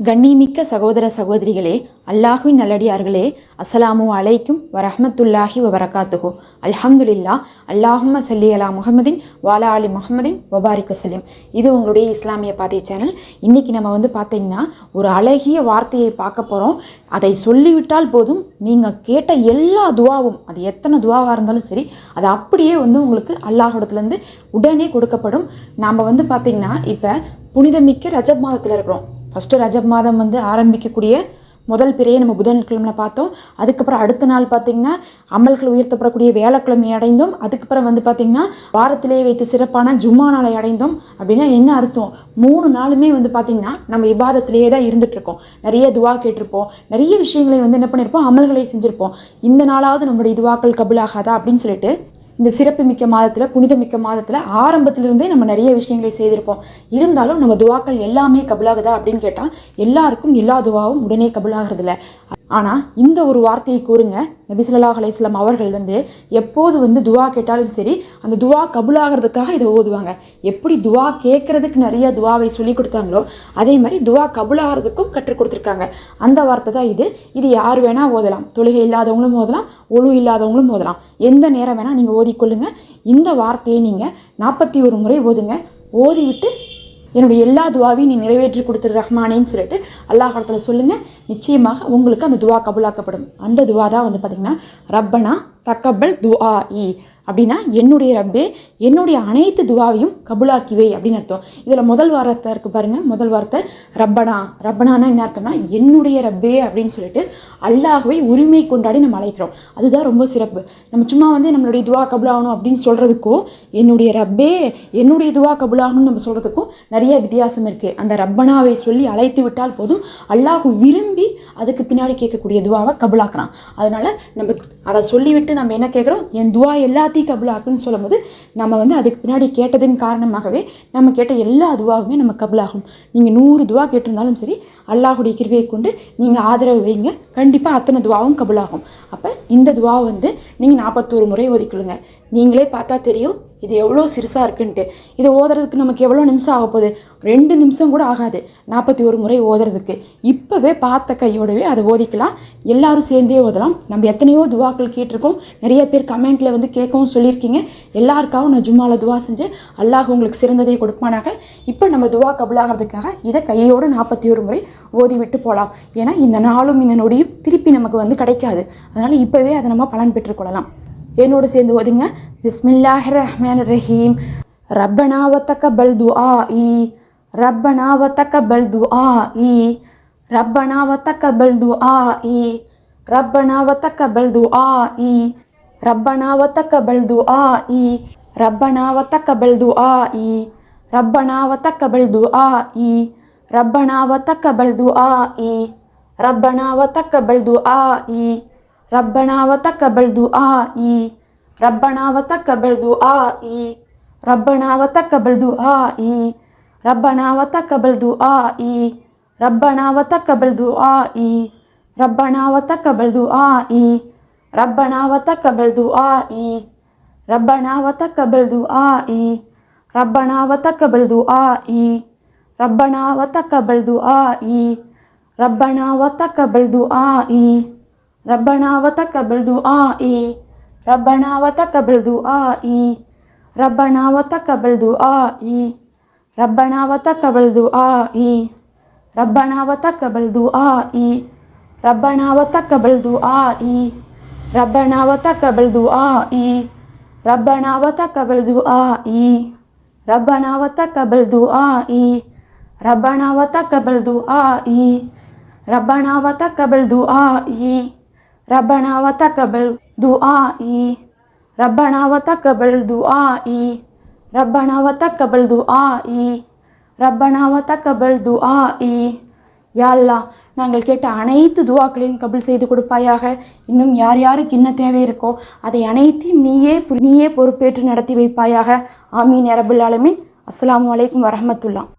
கண்ணிமிக்க சகோதர சகோதரிகளே அல்லாஹ்வின் நல்லடியார்களே அஸ்ஸலாமு அலைக்கும் வரஹமத்துல்லாஹி வபரகாத்துஹு. அல்ஹம்துலில்லா அல்லாஹும் சல்லி அலா முகமதின் வாலா அலி முகமதின் வபாரிக் வசல்லிம். இது உங்களுடைய இஸ்லாமிய பாதை சேனல் இன்றைக்கி நம்ம வந்து பார்த்தீங்கன்னா ஒரு அழகிய வார்த்தையை பார்க்க போகிறோம் அதை சொல்லிவிட்டால் போதும் நீங்கள் கேட்ட எல்லா துவாவும் அது எத்தனை துவாவாக இருந்தாலும் சரி அது அப்படியே வந்து உங்களுக்கு அல்லாஹிடத்துலேருந்து உடனே கொடுக்கப்படும். நாம் வந்து பார்த்திங்கன்னா இப்போ புனிதமிக்க ரஜப் மாதத்தில் இருக்கிறோம். ஃபஸ்ட்டு ரஜப் மாதம் வந்து ஆரம்பிக்கக்கூடிய முதல் பிறையை நம்ம புதன்கிழமை பார்த்தோம். அதுக்கப்புறம் அடுத்த நாள் பார்த்திங்கன்னா அமல்கள் உயர்த்தப்படக்கூடிய வேலைக்கிழமை அடைந்தோம். அதுக்கப்புறம் வந்து பார்த்திங்கன்னா வாரத்திலேயே வைத்து சிறப்பான ஜும்மா நாளை அடைந்தோம் அப்படின்னா என்ன அர்த்தம்? மூணு நாளுமே வந்து பார்த்திங்கன்னா நம்ம இபாதத்திலேயே தான் இருந்துகிட்ருக்கோம். நிறைய துவா கேட்டிருப்போம். நிறைய விஷயங்களை வந்து என்ன பண்ணியிருப்போம்? அமல்களை செஞ்சுருப்போம். இந்த நாளாவது நம்மளுடைய துவாக்கள் கபுலாகாதா அப்படின்னு சொல்லிட்டு இந்த சிறப்பு மிக்க மாதத்தில் புனிதமிக்க மாதத்தில் ஆரம்பத்திலிருந்தே நம்ம நிறைய விஷயங்களை செய்திருப்போம். இருந்தாலும் நம்ம துவாக்கள் எல்லாமே கபுலாகுதா அப்படின்னு கேட்டால் எல்லாருக்கும் எல்லா துவாவும் உடனே கபுலாகிறதில்ல. ஆனால் இந்த ஒரு வார்த்தையை கூறுங்க. நபி ஸல்லல்லாஹு அலைஹி அவர்கள் வந்து எப்போது வந்து துவா கேட்டாலும் சரி அந்த துவா கபுலாகிறதுக்காக இதை ஓதுவாங்க. எப்படி துவா கேட்குறதுக்கு நிறைய துவாவை சொல்லி கொடுத்தாங்களோ அதே மாதிரி துவா கபுலாகிறதுக்கும் கற்றுக் கொடுத்துருக்காங்க. அந்த வார்த்தை தான் இது. இது யார் வேணால் ஓதலாம். தொழுகை இல்லாதவங்களும் ஓதலாம் ஒழு இல்லாதவங்களும் ஓதலாம். எந்த நேரம் வேணால் நீங்கள் ஓதிக்கொள்ளுங்க. இந்த வார்த்தையை நீங்கள் நாற்பத்தி ஒரு முறை ஓதுங்க. ஓதிவிட்டு என்னுடைய எல்லா துவாவையும் நீ நிறைவேற்றி கொடுத்துரு ரஹ்மானேன்னு சொல்லிட்டு அல்லாஹ் இடத்துல சொல்லுங்கள் நிச்சயமாக உங்களுக்கு அந்த துவா கபுலாக்கப்படும். அந்த துவா தான் வந்து பார்த்திங்கன்னா ரப்பனா தக்கபல் துஆ இ. அப்படின்னா என்னுடைய ரப்பே என்னுடைய அனைத்து துவாவையும் கபுலாக்கிவை அப்படின்னு அர்த்தம். இதில் முதல் வார்த்தை இருக்குது பாருங்கள் முதல் வார்த்தை ரப்பனா. ரப்பனானா என்ன அர்த்தம்னா என்னுடைய ரப்பே அப்படின்னு சொல்லிட்டு அல்லாகவே உரிமை கொண்டாடி நம்ம அழைக்கிறோம். அதுதான் ரொம்ப சிறப்பு. நம்ம சும்மா வந்து நம்மளுடைய துவா கபுலாகணும் அப்படின்னு சொல்கிறதுக்கும் என்னுடைய ரப்பே என்னுடைய துவா கபுலாகணும்னு நம்ம சொல்கிறதுக்கும் நிறைய வித்தியாசம் இருக்குது அந்த ரப்பனாவை சொல்லி அழைத்து விட்டால் போதும் அல்லாஹ் விரும்பி அதுக்கு பின்னாடி கேட்கக்கூடிய துவாவை கபுலாக்குறான். அதனால் நம்ம அதை சொல்லிவிட்டு நம்ம என்ன கேட்குறோம்? என் துவா எல்லாத்தையும் கபுலாக்குன்னு சொல்லும்போது நம்ம வந்து அதுக்கு பின்னாடி கேட்டதின் காரணமாகவே நம்ம கேட்ட எல்லா துவாவுமே நம்ம கபுலாகும். நீங்கள் நூறு துவா கேட்டிருந்தாலும் சரி அல்லாஹுடைய கிருவியை கொண்டு நீங்கள் ஆதரவு வைங்க. கண்டிப்பாக அத்தனை துவாவும் கபுலாகும். அப்போ இந்த துவாவை வந்து நீங்கள் நாற்பத்தோரு முறை ஒதுக்கிடுங்க. நீங்களே பார்த்தா தெரியும் இது எவ்வளோ சிறுசாக இருக்குன்ட்டு. இதை ஓதுறதுக்கு நமக்கு எவ்வளோ நிமிஷம் ஆக போகுது? ரெண்டு நிமிஷம் கூட ஆகாது. நாற்பத்தி ஒரு முறை ஓதுறதுக்கு. இப்போவே பார்த்த கையோடவே அதை ஓதிக்கலாம். எல்லாரும் சேர்ந்தே ஓதலாம். நம்ம எத்தனையோ துவாக்கள் கேட்டிருக்கோம். நிறைய பேர் கமெண்ட்டில் வந்து கேட்கவும் சொல்லியிருக்கீங்க. எல்லாருக்காகவும் நான் ஜும்மாவில் துவா செஞ்சேன். அல்லாஹ் உங்களுக்கு சிறந்ததை கொடுப்பானாக. இப்போ நம்ம துவா கபுலாகிறதுக்காக இதை கையோடு நாற்பத்தி ஒரு முறை ஓதி விட்டு போகலாம் ஏன்னா இந்த நாளும் இந்த நொடியும் திருப்பி நமக்கு வந்து கிடைக்காது. அதனால் இப்போவே அதை நம்ம பலன் பெற்றுக்கொள்ளலாம் என்னோடு சேர்ந்து ஓதுங்க. பிஸ்மில்லாஹ் ரஹ்மான் ரஹீம் ரப்பனா வத்தக்கபல் துஆஇ ரப்பனா வத்தக்கபல் துஆஇ ரப்பனா வத்தக்கபல் துஆஇ ரப்பனா வத்தக்கபல் துஆஇ ரப்பனா வத்தக்கபல் துஆஇ ரப்பனா வத்தக்கபல் துஆஇ ரப்பனா வத்தக்கபல் துஆஇ ரப்பனா வத்தக்கபல் துஆஇ ரப்பனா வத்தக்கபல் துஆஇ ربنا وتقبل دعائي ربنا وتقبل دعائي ربنا وتقبل دعائي ربنا وتقبل دعائي ربنا وتقبل دعائي ربنا وتقبل دعائي ربنا وتقبل دعائي ربنا وتقبل دعائي ربنا وتقبل دعائي ربنا وتقبل دعائي ربنا وتقبل دعائي ربنا وتقبل دعائي ربنا وتقبل دعائي ربنا وتقبل دعائي ربنا وتقبل دعائي ربنا وتقبل دعائي ربنا وتقبل دعائي ربنا وتقبل دعائي ربنا وتقبل دعائي ربنا وتقبل دعائي ربنا وتقبل دعائي ربنا وتقبل دعائي ربنا وتقبل دعائي ربنا وتقبل دعائي ربنا وتقبل دعائي ربنا وتقبل دعائي يا الله நாங்கள் கேட்ட அனைத்து துவாக்களையும் கபில் செய்து கொடுப்பாயாக. இன்னும் யார் யாருக்கு என்ன தேவை இருக்கோ அதை அனைத்தையும் நீயே நீயே பொறுப்பேற்று நடத்தி வைப்பாயாக. ஆமீன் அரபுல் ஆலமீன். அஸ்லாம் அலைக்கும் வரமத்துல்லாம்